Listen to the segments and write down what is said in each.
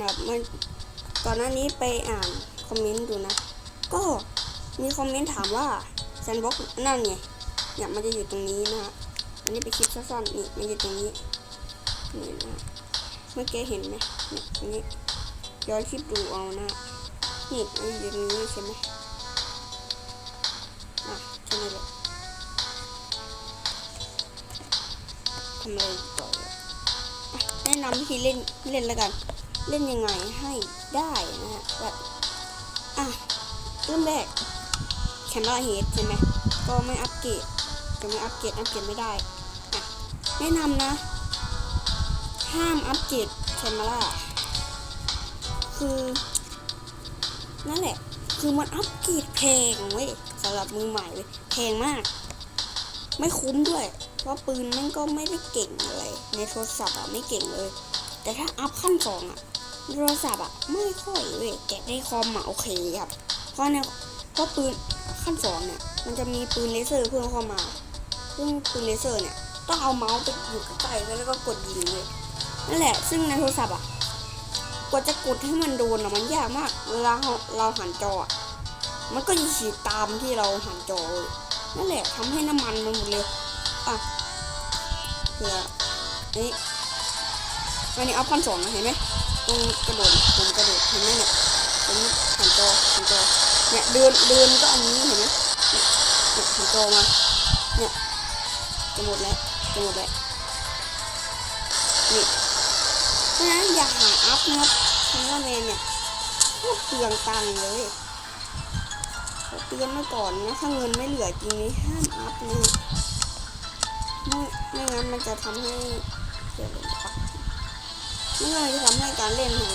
นะครับมันก่อนหน้านี้ไปอ่านคอมเมนต์ดูนะ ก็มีคอมเมนต์ถามว่าแซนบ็อกนั่นไงเนี่ยมันจะอยู่ตรงนี้นะฮะอันนี้ไปคลิปสั้นๆนี่มันอยู่ตรงนี้นี่นะเมื่อกี้เห็นไหมเนี่ยตรงนี้ย้อนคลิปดูเอานะนี่มันอยู่ตรงนี้ใช่ไหมอะใช่ไหมเลยทำอะไรต่อยอะแนะนำวิธีเล่นเล่นแล้วกัน เล่นยังไงให้ได้นะฮะแบบอะเริ่มแรกแคมราเฮดใช่ไหมก็ไม่อัปเกรดจะไม่อัปเกรดอัปเกรดไม่ได้อะแนะนำนะ ห้ามอัปเกรดแคมราคือนั่นแหละ คือมันอัปเกรดแพงเว้ยสำหรับมือใหม่เว้ยแพงมาก ไม่คุ้มด้วย เพราะปืนมันก็ไม่ได้เก่งอะไรในโทรศัพท์อะไม่เก่งเลย แต่ถ้าอัพขั้นสองอะ โทรศัพท์อะไม่ค่อยเว้ยแต่ในคอมอะโอเคครับ เพราะเนี่ยเพราะปืนขั้นสองเนี่ย มันจะมีปืนเลเซอร์เพิ่มเข้ามาซึ่งปืนเลเซอร์เนี่ยต้องเอาเมาส์ไปอยู่ใกล้ๆแล้วก็กดยิงเลยนั่นแหละ ซึ่งในโทรศัพท์อะกว่าจะกดให้มันโดนอะมันยากมากเวลาเราหันจออะมันก็จะฉีดตามที่เราหันจอเลยนั่นแหละทำให้น้ำมันมันหมดเลยอะเผื่อนี่อันนี้เอาพันสองนะเห็นไหม ตรงกระโดดผมกระโดดเห็นไหมเนี่ยผมหันจอหันจอเนี่ยเดินเดินก็อันนี้เห็นไหมเนี่ยหันจอมาเนี่ยจะหมดแล้วจะหมดแล้วนี่เพราะฉะนั้นอย่าหาอัพนะครับคำว่าแมนเนี่ยโคตรเปลืองตังค์เลยเตือนไว้ก่อนนะถ้าเงินไม่เหลือจริงนี่ห้ามอัพนะไม่ไม่งั้นมันจะทำให้เกิดอะไรครับไม่งั้ นมันจะทำให้การเล่นของ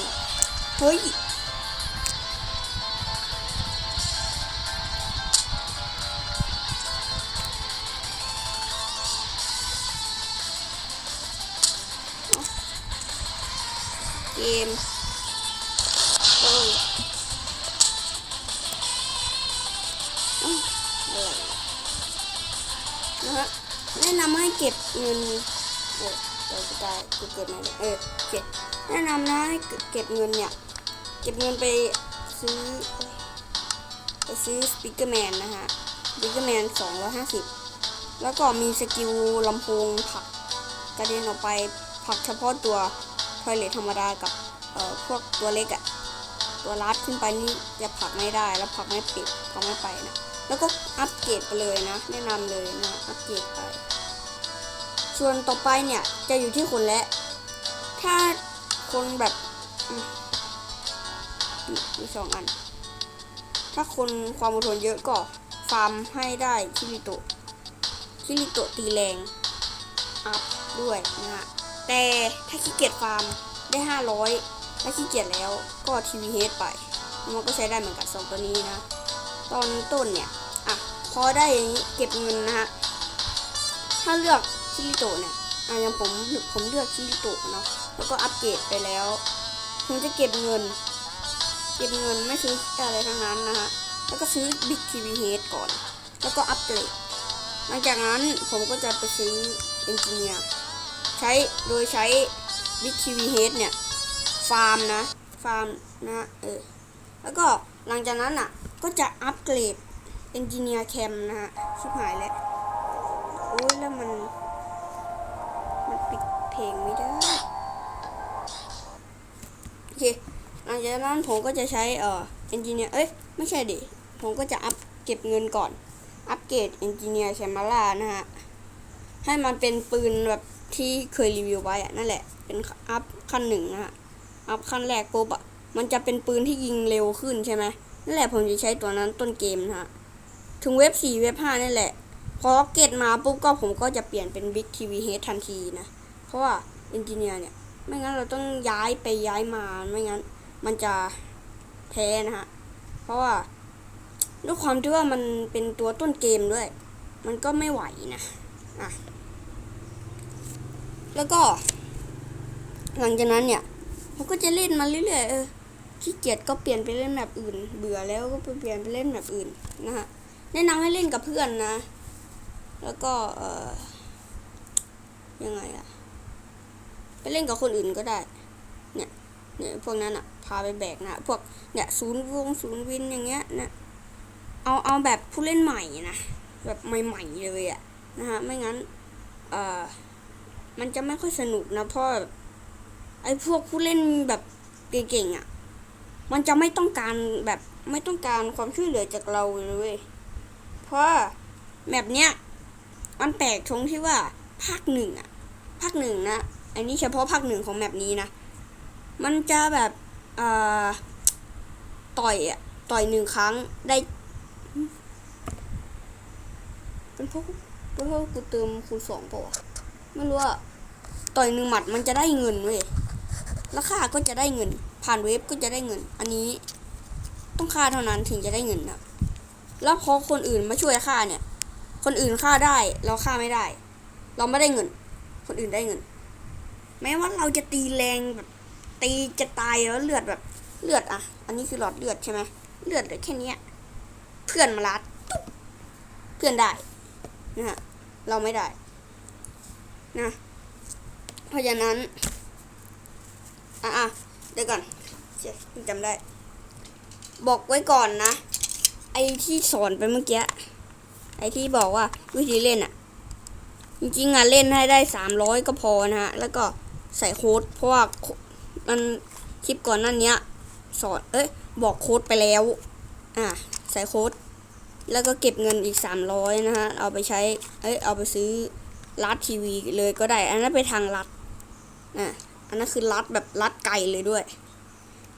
เฮ้ยเกมเอ้อ้าวอะไรนะฮะแนะนำให้เก็บเงินโอ้ เราจะได้เกิดมาเลยเออโอเคแนะนำนะให้เก็บเงินเนี่ย เก็บเงินไปซื้อไปซื้อสปีกเกอร์แมนนะฮะสปีกเกอร์แมนสองร้อยห้าสิบแล้วก็มีสกิลลำโพงผักกระเด็นออกไปผักเฉพาะตัวทอยเลทธรรมดากับเอ่อพวกตัวเล็กอะตัวลัดขึ้นไปนี่จะผักไม่ได้แล้วผักไม่ปิดผักไม่ไปนะแล้วก็อัปเกรดไปเลยนะ แนะนำเลยนะอัปเกรดไป ส่วนต่อไปเนี่ยจะอยู่ที่คนและ ถ้าคนแบบอืมนี่มีสองอัน ถ้าคนความอดทนเยอะก็ฟาร์มให้ได้คิริโตะคิริโตะตีแรงอัพด้วยนะฮะแต่ถ้าขี้เกียจฟาร์มได้ 500ถ้าขี้เกียจแล้วก็ทีวีเฮดไป มันก็ใช้ได้เหมือนกันสองตัวนี้นะ ตอนต้นเนี่ย อะ พอได้อย่างนี้เก็บเงินนะฮะ ถ้าเลือก ชิลิโตะเนี่ยอะอย่างผมผมเลือกชิลิโตะเนาะแล้วก็อัปเกรดไปแล้ว ผมจะเก็บเงิน เก็บเงินไม่ซื้ออะไรทั้งนั้นนะฮะแล้วก็ซื้อ Big TV Head ก่อน แล้วก็อัปเกรดหลังจากนั้นผมก็จะไปซื้อ Engineer ใช้โดยใช้ Big TV Head เนี่ย ฟาร์มนะ ฟาร์มนะฮะเออแล้วก็หลังจากนั้นอะ ก็จะอัปเกรด Engineer Cam นะฮะชิบหายแล้ว โอ้ยแล้วมัน ลงไม่ได้ โอเคหลังจากนั้นผมก็จะใช้เอ่อ Engineer เอ้ย ไม่ใช่ดิ ผมก็จะอัพเก็บเงินก่อน อัปเกรด Engineer Camera นะฮะ ให้มันเป็นปืนแบบที่เคยรีวิวไว้อะนั่นแหละ เป็นอัพขั้นหนึ่งนะฮะ อัพขั้นแรกปุ๊บอะมันจะเป็นปืนที่ยิงเร็วขึ้นใช่ไหมนั่นแหละผมจะใช้ตัวนั้นต้นเกมนะฮะ ถึงเว็บ 4 เว็บ 5นี่นแหละ พอล็อกเก็ตมาปุ๊บก็ผมก็จะเปลี่ยนเป็น Big TV Head ทันทีนะ เพราะว่าเอนจิเนียร์เนี่ย ไม่งั้นเราต้องย้ายไปย้ายมาไม่งั้น มันจะแพ้นะฮะ เพราะว่าด้วยความที่ว่ามันเป็นตัวต้นเกมด้วย มันก็ไม่ไหวนะอะแล้วก็ หลังจากนั้นเนี่ยผมก็จะเล่นมาเรื่อยๆเออขี้เกียจก็เปลี่ยนไปเล่นแบบอื่น เบื่อแล้วก็ไปเปลี่ยนไปเล่นแบบอื่นนะฮะแนะนำให้เล่นกับเพื่อนนะ แล้วก็เออยังไงอะ ไปเล่นกับคนอื่นก็ได้ เนี่ย เนี่ยพวกนั้นอะ พาไปแบกนะ พวกเนี่ยศูนย์วงศูนย์วินอย่างเงี้ยนะ เอาเอาแบบผู้เล่นใหม่นะ แบบใหม่ๆเลยอะนะฮะ ไม่งั้น เอ่อ มันจะไม่ค่อยสนุกนะ เพราะแบบไอ้พวกผู้เล่นแบบเก่งๆอะ มันจะไม่ต้องการแบบไม่ต้องการความช่วยเหลือจากเราเลยเว้ยเพราะแมปเนี้ยมันแปลกตรงที่ว่าภาคหนึ่งอะ ภาคหนึ่งนะ อันนี้เฉพาะภาคหนึ่งของแมปนี้นะ มันจะแบบต่อยอะต่อยหนึ่งครั้งได้เป็นเพราะเป็นพราะกูเติมคูณสองเปล่าวะไม่รู้ว่าต่อยหนึ่งหมัดมันจะได้เงินเว้ยแล้วค่าก็จะได้เงิน ผ่านเว็บก็จะได้เงิน อันนี้ต้องค่าเท่านั้นถึงจะได้เงินนะแล้วพอคนอื่นมาช่วยค่าเนี่ย คนอื่นค่าได้ เราค่าไม่ได้ เราไม่ได้เงิน คนอื่นได้เงิน แม้ว่าเราจะตีแรงแบบ ตีจะตายแล้วเลือดแบบเลือดอะ อันนี้คือหลอดเลือดใช่ไหมเลือดเหลือแค่นี้เพื่อนมาลัดตุ๊บเพื่อนได้นะฮะเราไม่ได้นะเพราะฉะนั้น อะอะเดี๋ยวก่อนเจ๊จำได้ บอกไว้ก่อนนะ ไอที่สอนไปเมื่อกี้ ไอที่บอกว่าวิธีเล่นอะ จริงๆอะเล่นให้ได้สามร้อยก็พอนะฮะ แล้วก็ ใส่โค้ดเพราะว่ามันคลิปก่อนนั่นเนี้ย สอนเอ้ยบอกโค้ดไปแล้ว อะใส่โค้ด แล้วก็เก็บเงินอีกสามร้อยนะฮะ เอาไปใช้ เอ้ยเอาไปซื้อรัดทีวีเลยก็ได้ อันนั้นไปทางรัดอะอันนั้นคือรัดแบบรัดไก่เลยด้วย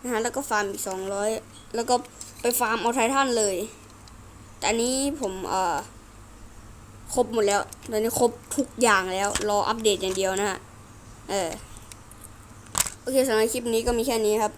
นะฮะแล้วก็ฟาร์มอีกสองร้อยแล้วก็ไปฟาร์มเอาไททันเลย แต่อันนี้ผมเอ่อครบหมดแล้วตอนนี้ครบทุกอย่างแล้ว รออัปเดตอย่างเดียวนะฮะ เออ โอเคสำหรับคลิปนี้ก็มีแค่นี้ครับ